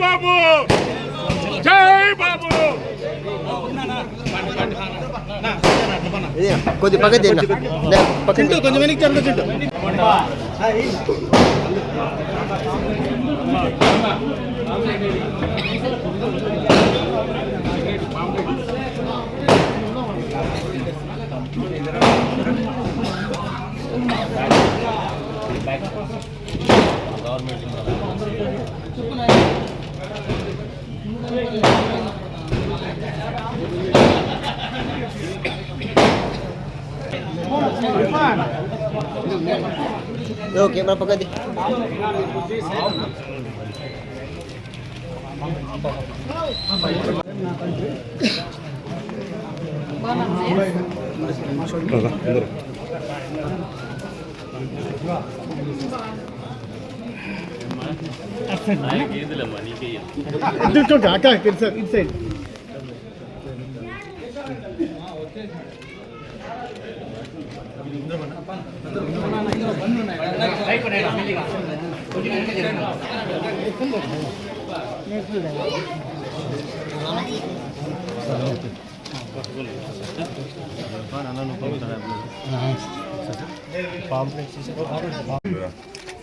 బాబు! జై బాబు! కొద్ది పక్క చింటూ కొంచెం వెనక్కి జరుగు చింటూ. ఓకే మన పక్కది చూడండి అక్క ఇటు సైడ్ ఇటు సైడ్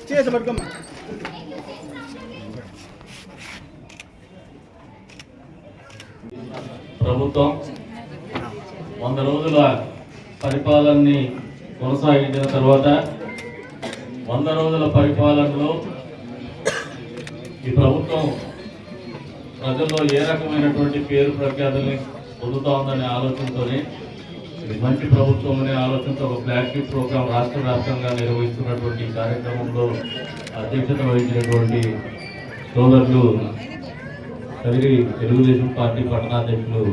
చేసి పట్టుకోమ్మా ప్రభుత్వం వంద రోజుల పరిపాలనని కొనసాగించిన తర్వాత వంద రోజుల పరిపాలనలో ఈ ప్రభుత్వం ప్రజల్లో ఏ రకమైనటువంటి పేరు ప్రఖ్యాతుల్ని పొందుతా ఉందనే ఆలోచనతోనే ఇది మంచి ప్రభుత్వం అనే ఆలోచనతో ఒక ఫ్లాగ్షిప్ ప్రోగ్రాం రాష్ట్ర వ్యాప్తంగా నిర్వహిస్తున్నటువంటి కార్యక్రమంలో అధ్యక్షత వహించినటువంటి సోదరులు కదిరి తెలుగుదేశం పార్టీ పట్టణాధ్యక్షులు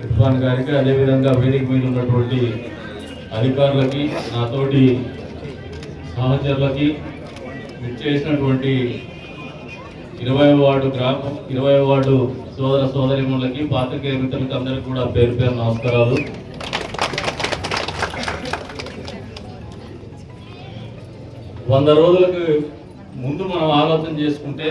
ఇర్ఫాన్ గారికి అదేవిధంగా వేదిక మీద ఉన్నటువంటి అధికారులకి నాతోటి సహచరులకి చేసినటువంటి ఇరవై వార్డు గ్రామం ఇరవై వార్డు సోదర సోదరిములకి పాత్రికేయ మిత్రులకి అందరికీ కూడా పేరు పేరు నమస్కారాలు. వంద రోజులకు ముందు మనం ఆలోచన చేసుకుంటే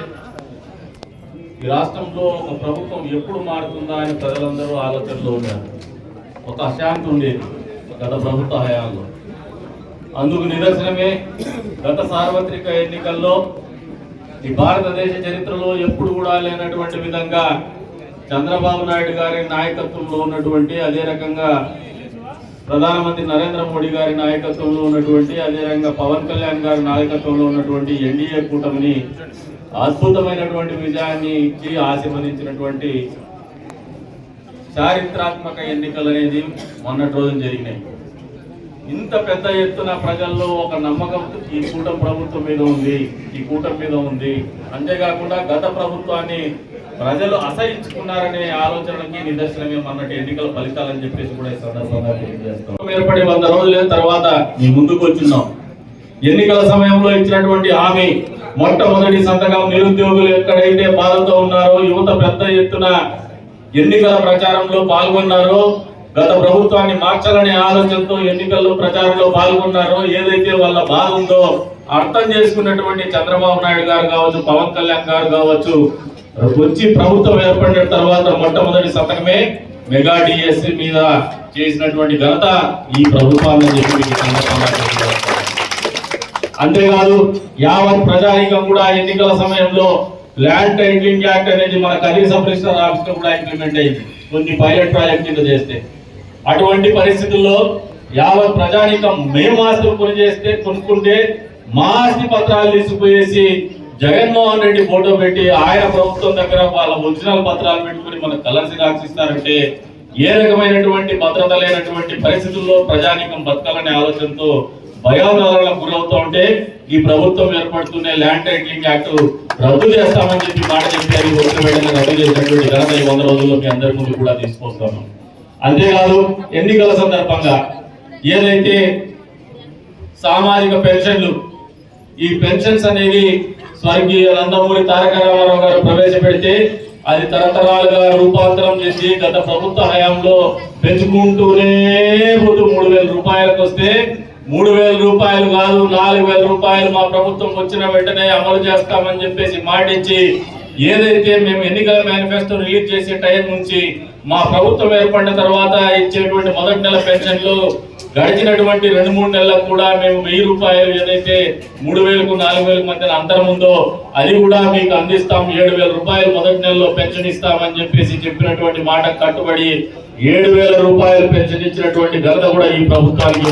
ఈ రాష్ట్రంలో ఒక ప్రభుత్వం ఎప్పుడు మారుతుందా అని ప్రజలందరూ ఆలోచనలో ఉన్నారు. ఒక అశాంతి ఉండేది గత ప్రభుత్వ హయాంలో. అందుకు నిదర్శనమే గత సార్వత్రిక ఎన్నికల్లో ఈ భారతదేశ చరిత్రలో ఎప్పుడు కూడా లేనటువంటి విధంగా చంద్రబాబు నాయుడు గారి నాయకత్వంలో ఉన్నటువంటి అదే రకంగా ప్రధానమంత్రి నరేంద్ర మోడీ గారి నాయకత్వంలో ఉన్నటువంటి అదే రకంగా పవన్ కళ్యాణ్ గారి నాయకత్వంలో ఉన్నటువంటి ఎన్డీఏ కూటమిని అద్భుతమైనటువంటి విజయాన్ని ఇచ్చి ఆశీర్వదించినటువంటి చారిత్రాత్మక ఎన్నికలు అనేది మొన్నటి రోజున జరిగినాయి. ఇంత పెద్ద ఎత్తున ప్రజల్లో ఒక నమ్మకం ఈ కూటమి ప్రభుత్వం మీద ఉంది ఈ కూటమి మీద ఉంది. అంతేకాకుండా గత ప్రభుత్వాన్ని ప్రజలు అసహించుకున్నారనే ఆలోచనకి నిదర్శనమే మొన్నటి ఎన్నికల ఫలితాలని చెప్పేసి కూడా ఈ సందర్భంగా తెలియజేస్తాం. ఏర్పడి వంద రోజుల తర్వాత మీ ముందుకు వచ్చిందాం. ఎన్నికల సమయంలో ఇచ్చినటువంటి హామీ మొట్టమొదటి సంతకం నిరుద్యోగులు ఎక్కడైతే బాధతో ఉన్నారో యువత పెద్ద ఎత్తున ఎన్నికల ప్రచారంలో పాల్గొన్నారో గత ప్రభుత్వాన్ని మార్చాలనే ఆలోచనతో ఎన్నికల్లో ప్రచారంలో పాల్గొన్నారో ఏదైతే వాళ్ళ బాధ ఉందో అర్థం చేసుకున్నటువంటి చంద్రబాబు నాయుడు గారు కావచ్చు పవన్ కళ్యాణ్ గారు కావచ్చు వచ్చి ప్రభుత్వం ఏర్పడిన తర్వాత మొట్టమొదటి సంతకమే మెగా డిఎస్సి మీద చేసినటువంటి ఘనత ఈ ప్రభుత్వాన్ని చెప్పి మీకు ఈ సందర్భంగా తెలియజేస్తున్నాను. అంతేకాదు యావత్ ప్రజానీకం కూడా ఎన్నికల సమయంలో ల్యాండ్ టైటిలింగ్ యాక్ట్ అనేది మన కనీస పరిశ్రమ ఆఫీస్ కూడా ఇంప్లిమెంట్ అయింది. కొన్ని పైలట్ ప్రాజెక్ట్ కింద చేస్తే. అటువంటి పరిస్థితుల్లో యావత్ ప్రజానీకం మేము ఆస్తులు పనిచేస్తే కొనుక్కుంటే మా ఆస్తి పత్రాలు తీసుకుపోయేసి జగన్మోహన్ రెడ్డి ఫోటో పెట్టి ఆయన ప్రభుత్వం దగ్గర వాళ్ళ ఒరిజినల్ పత్రాలు పెట్టుకుని మనకు కలర్స్ రాసిస్తారంటే ఏ రకమైనటువంటి భద్రత లేనటువంటి పరిస్థితుల్లో ప్రజానీకం బతకాలనే ఆలోచనతో భయాందోళనలకు గురవుతూ ఉంటే ఈ ప్రభుత్వం ఏర్పడుతున్న ల్యాండ్ టైటిలింగ్ యాక్ట్ రద్దు చేస్తామని చెప్పి మాట చెప్పి అది వచ్చిన రద్దు చేసినటువంటి ఘనత ఈ వంద రోజుల్లో మీ అందరి ముందు కూడా తీసుకొస్తాము అంతేకాదు ఎన్నికల సందర్భంగా ఏదైతే సామాజిక పెన్షన్లు ఈ పెన్షన్స్ అనేవి స్వర్గీయ నందమూరి తారక రామారావు గారు ప్రవేశపెడితే అది తరతరాలుగా రూపాంతరం చేసి గత ప్రభుత్వ హయాంలో పెంచుకుంటూనే పోతూ మూడు వేల రూపాయలకు వస్తే మూడు వేల రూపాయలు కాదు నాలుగు వేల రూపాయలు మా ప్రభుత్వం వచ్చిన వెంటనే అమలు చేస్తామని చెప్పేసి మాటించి ఏదైతే మేము ఎన్నికల మేనిఫెస్టో రిలీజ్ చేసే టైం నుంచి మా ప్రభుత్వం ఏర్పడిన తర్వాత ఇచ్చేటువంటి మొదటి నెల పెన్షన్లు గడిచినటువంటి రెండు మూడు నెలలకు కూడా మేము వెయ్యి రూపాయలు ఏదైతే మూడు వేలకు నాలుగు వేలకు మధ్యన అంతరం ఉందో అది కూడా మీకు అందిస్తాం. ఏడు వేల రూపాయలు మొదటి నెలలో పెన్షన్ ఇస్తామని చెప్పేసి చెప్పినటువంటి మాట కట్టుబడి ఏడు వేల రూపాయలు పెన్షన్ ఇచ్చినటువంటి ఘనత కూడా ఈ ప్రభుత్వానికి